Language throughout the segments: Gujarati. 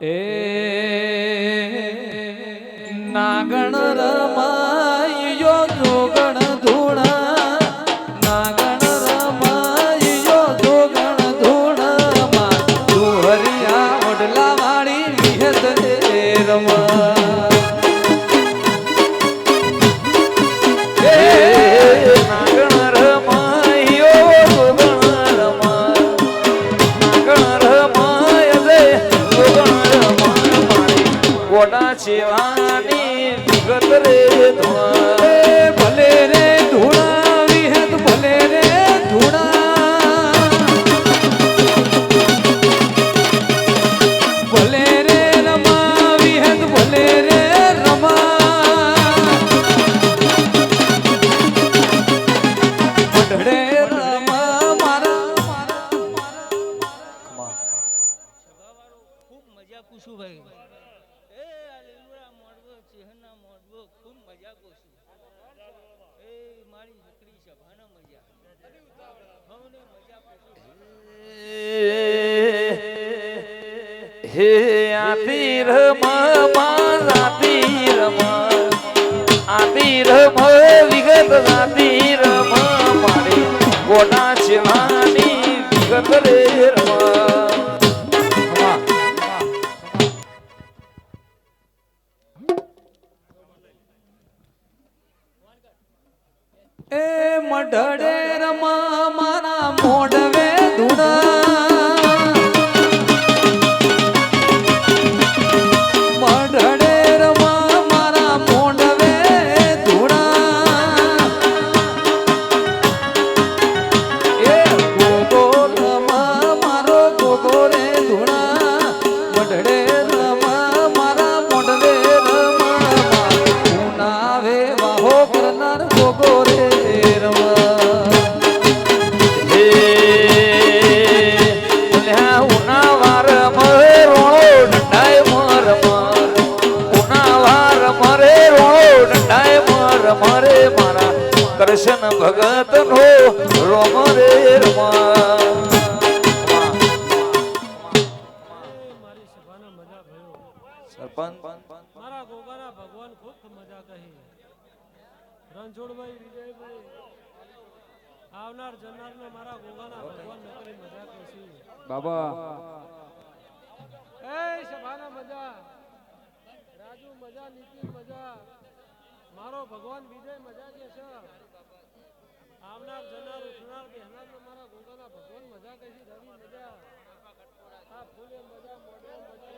ಏ ನಾಗಣರ ಮಾ હે આતી રમ માતી રમ આતી રમ વિગત આતી રમ મારે ગોડા શિવાની વિગત રે રમ. મારા મોઢ પણ મારા ગોગારા ભગવાન ખૂબ મજા કહી. રણછોડભાઈ વિજયભાઈ આવનાર જનારને મારા ગોગાના ભગવાન નકરી મજા કહી બાબા. એ સભાના મજા. રાજુ મજા નીતિ મજા. મારો ભગવાન વિજય મજા કે છે? આવનાર જનાર ઉઠનાર બેહનાર મારા ગોગાના ભગવાન મજા કહી રવિ મજા. આ ફૂલે મજા મોઢે મજા.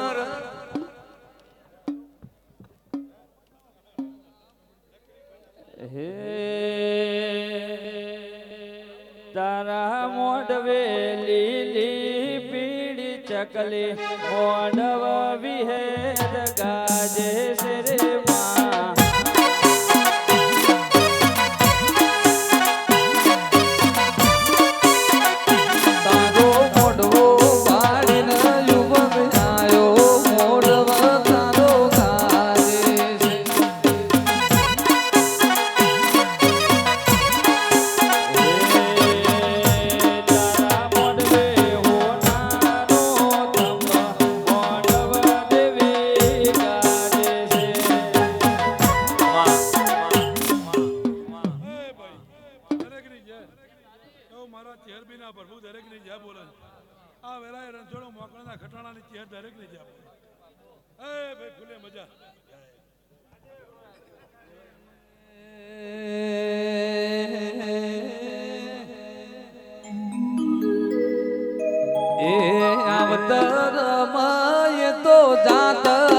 એ ભાઈ ભૂલે મજા. એ આવતર માય તો જાતર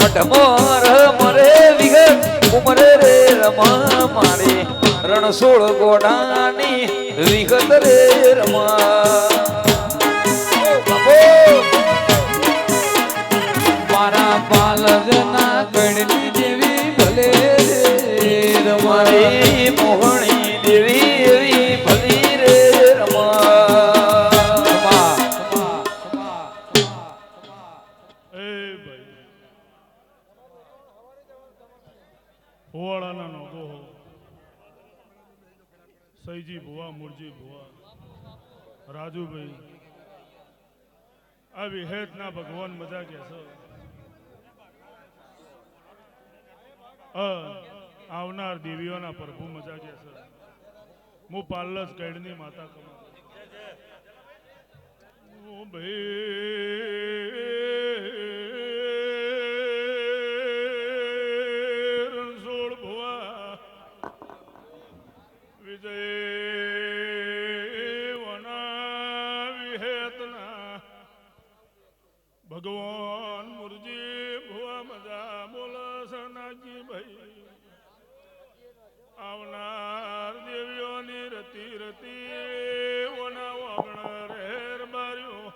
મઢમોર મરે વિગત ઉમરે રમા મારે. રણછોડ ગોડાની વિગત રે રમા. મારા પાલજના ગણની દેવી ભલે રે. રમા મોહણી દેવી સૈજી ભુવા મુરજી ભુવા રાજુભાઈ આ વિહેતના ભગવાન મજા કે છો આવનાર દેવીઓના પ્રભુ મજા કે છે હું પાલ્લસ ગઢની માતા કમા ભાઈ ભગવાન મુરજી, ભુવા મજા, બોલ સનાજી ભાઈ. આવનાર દેવીઓની રતી રતી ઓના વાગણ રેર બાર્યો.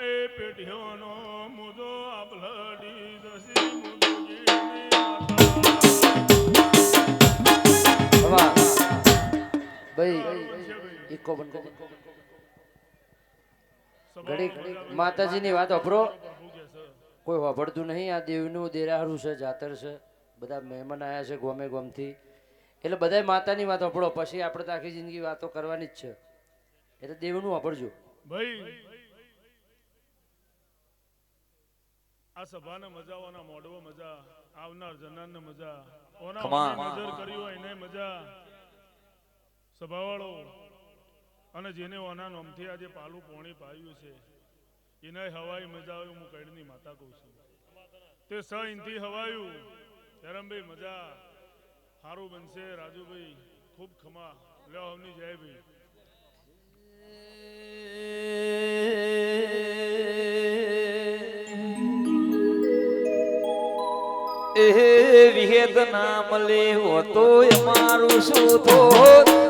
એ પેઢીઓનો મુદો આભલડી જસી મુજોગીની ભાઈ ઇકો બંધ. ઘડીક માતાજીની વાત અભરો કોઈ વાપરતું નહીં. આ દેવનું દેરાહરું છે જાતર છે. બધા મહેમાન આવ્યા છે ગોમે ગોમથી. એટલે બધા માતાની વાત અભળો પછી આપણે તો આખી જિંદગી વાતો કરવાની જ છે. એટલે દેવનું વાપરજો. ભાઈ આ સભાને મજાઓના મોડવો મજા આવનાર જનારને મજા ઓના નજર કરી હોય એને મજા. સભાવાળો અને જેને ઓના નોમથી આજે પાલું પોણી પાયું છે, એને હવાઈ મજા આવ્યું હું કઈડની માતા કહું છું. તે સ ઇનથી હવાયું. ધરમભાઈ, મજા. સારું બનશે, રાજુભાઈ. ખૂબ ખમા. લ્યો હમની જય ભાઈ. વિહેદ નામ લેવો તો મારું શું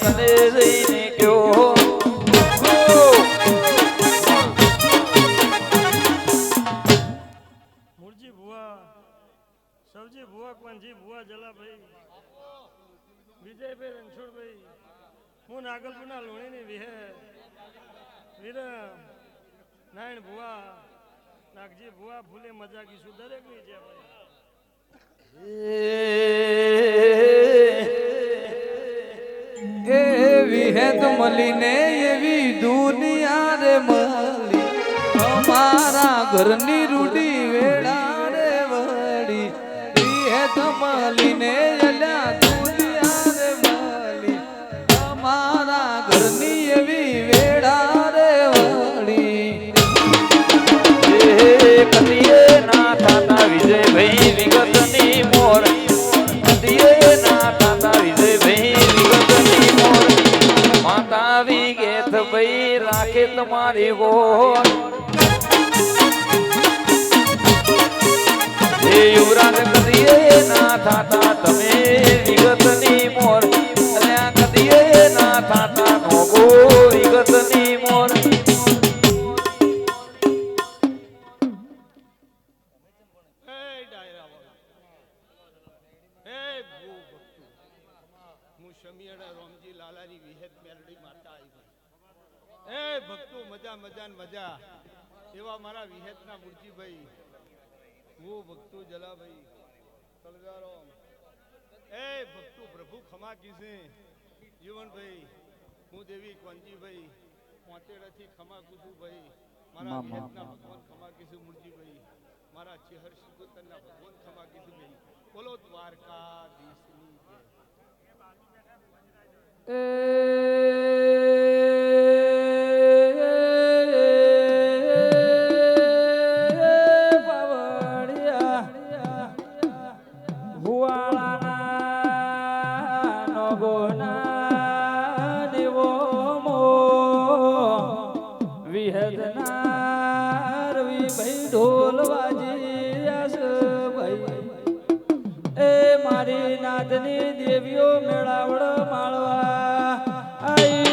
કને જઈને ગયો. મુરજી ભુવા સવજી ભુવા કોનજી ભુવા જલાભાઈ. વિજયભાઈ રણછોડભાઈ. હું નાગલપુરના લોણીની વિહે. વીર નારાયણ ભુવા. નાગજી ભુવા ભૂલે મજા કીશું. દરેકની જે ભાઈ હેત મળીને એવી દુનિયા રે મળી. અમારા ઘરની રૂડી વેડા રે વળી. હેત મળીને તમારી એ યુવરાજ કરીએ ના થાતા. મજા મજા. એવા મારા વિહેતના મુરજીભાઈ. હું ભક્તુ જલાભાઈ. તલગારો. એ ભક્તુ પ્રભુ ખમા કીસે જીવનભાઈ હું દેવી કોંજીભાઈ પોતેડાથી ખમા કુસુભાઈ મારા વિહેતના ભગવાન ખમા કીસુ મુરજીભાઈ. મારા ચેહર સિકોતરના ભગવાન ખમા કીધું ભાઈ. બોલો દ્વારકાધીશની જય. ઢોલ વાજી ભાઈ. એ મારી નાદની દેવીઓ મેળાવડ માળવા. આઈ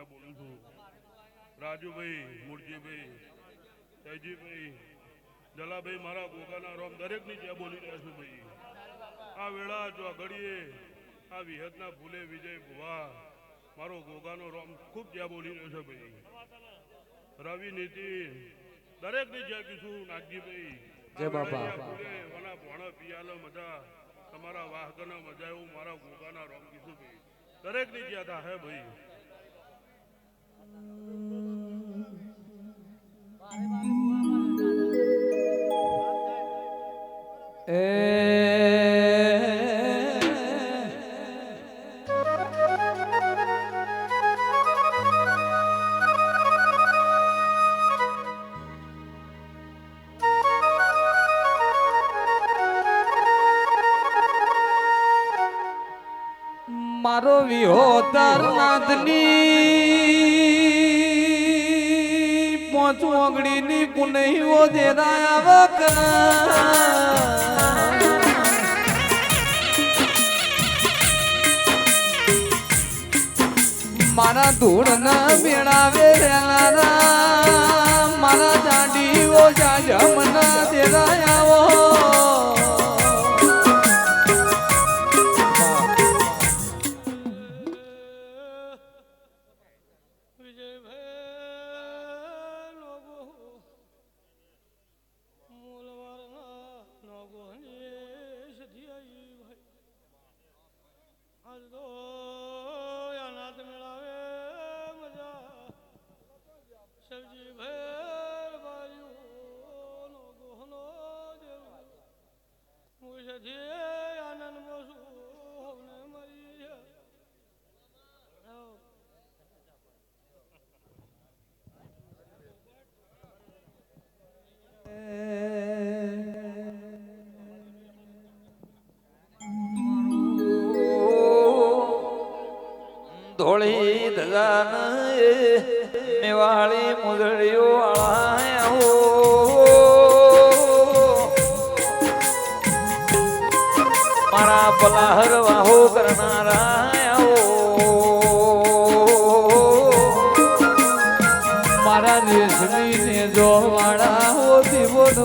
જ્યાં બોલું છું. રાજુભાઈ મુરજીભાઈ જયજીભાઈ જલાભાઈ મારા ગોગાના રોમ દરેકની જ્યાં બોલી રહ્યા છું ભાઈ. આ વેળા જો ઘડીએ આ વિહતના ભૂલે વિજય ભુવા મારો ગોગાનો રોમ ખૂબ જ્યાં બોલી રહ્યો છે ભાઈ. રવિ નીતિન દરેકની જ્યાં કીધું નાગજીભાઈ જય બાપા. વના ભોણા પિયાલો મજા તમારા વાહકના મજા એવું મારા ગોગાના રોમ કીધું ભાઈ. દરેકની જ્યાં થા હે ભાઈ. મારો વિહોતર નાથની પોચ ઓગણીની પુનહીઓ દેરાયા વકરા મારા ધૂળ ના મેળાવે રેલા મારા દાંડીઓ જાજમના દેરાયાઓ એ મેવાળી મુદળીઓ આળાયા મારા પલાહર વાહો કરનારા મારા રેશમી ને જોવાળા વાળા હોતી બોન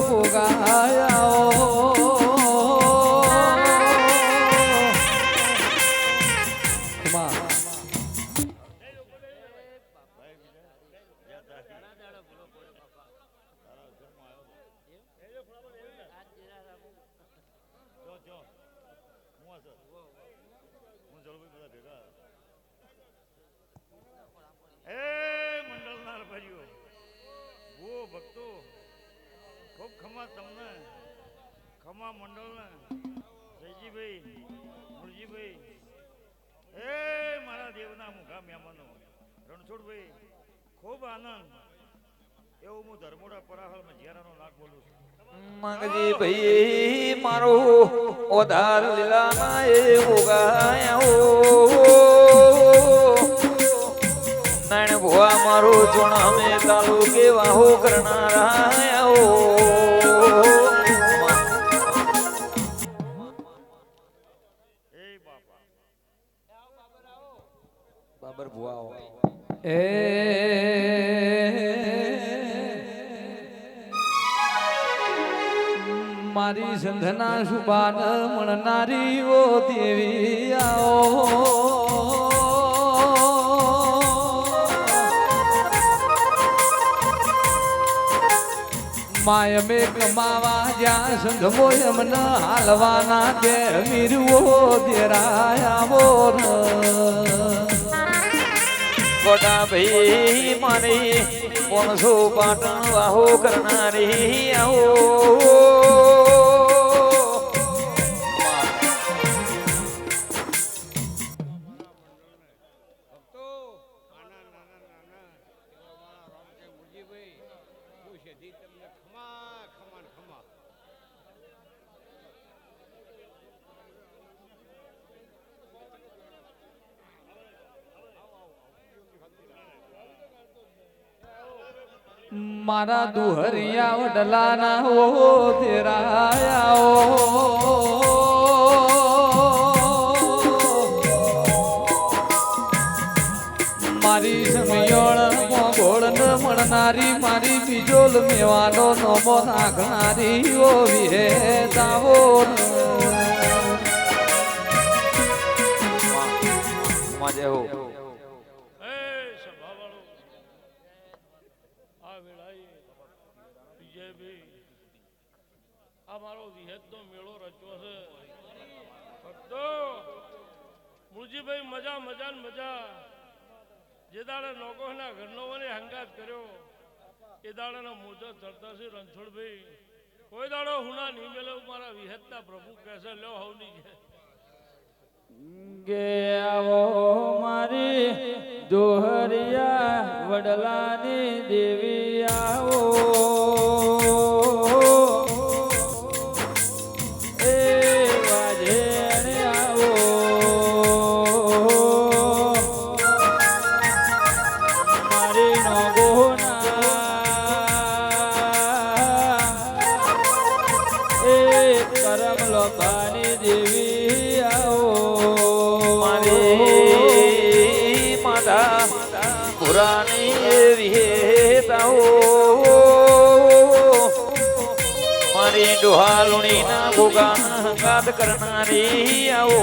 ખમા તમને, ખમા મંડળને, જયજીભાઈ, મુરજીભાઈ. એ મારા દેવના મુખા મહેમાનો, રણછોડભાઈ, ખૂબ આનંદ. એવું હું ધર્મોડા પરાહળમાં જ્યારાનો નાક બોલું છું. મગજી ભાઈ, મારો ઓધાર લીલાના એ ઉગાયો નાણ ભુવા, મારો જોણ અમે તાલુ કેવા હો કરનારા બાબર ભુવાઓ. એ મારી સંધના સુબાન મળનારી ઓ દેવી આવો. માય મે કમાવા જ્યાં સંઘમો મન હાલવાના દે મીરવો દેરાયા મોર ગોડા ભાઈ મારી પોણસો પાટણ વાહો કરનારી આવો. મારા દુહરિયા વડલાના હો તેરાયા મારી સમયણ ગોળ ન મળનારી મારી બીજોલ મેવાનો નમો નાખનારી ઓ વિહે તાવો માજે હો એ સભાવાળો આ વેળાએ વિજયભાઈ આ મારો વિહેતનો મેળો રચ્યો છે ભક્તો મુરજીભાઈ મજા મજા ને મજા. જે દાડે નોકોના ઘરનો મને હંગાત કર્યો, એ દાડાનો મોજો ચડતા છે રણછોડભાઈ. કોઈ દાડો હુના નહીં મેળવ મારા વિહતના પ્રભુ કહેશે લ્યો હવની ગે આવો મારી દોહરિયા વડલાની દેવી આવો. લોભાની દેવી આવો. મારી માતા પુરાણી વિહેતાઓ મારી ડોહાલુણી ના ભોગા ગાદ કરનારી આવો.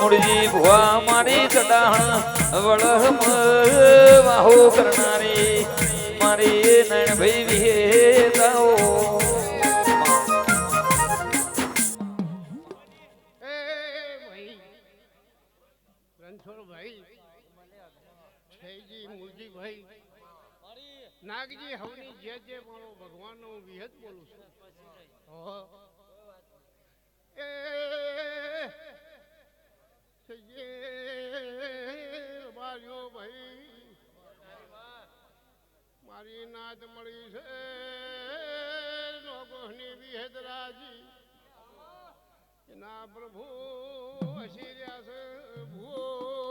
મુરજી ભુવા મારી ચડાણ વડમ વાહો કરનારી મારી નયન ભાઈ વિહેતાઓ છેજી નાગજી, હવની જે જે મારો ભગવાનનો હું વિહત બોલું છું. છેજી ભાઈ. મારી નાદ મળી છે લોકોની વિહેત રાજી એના પ્રભુ હસી રહ્યા છે ભૂ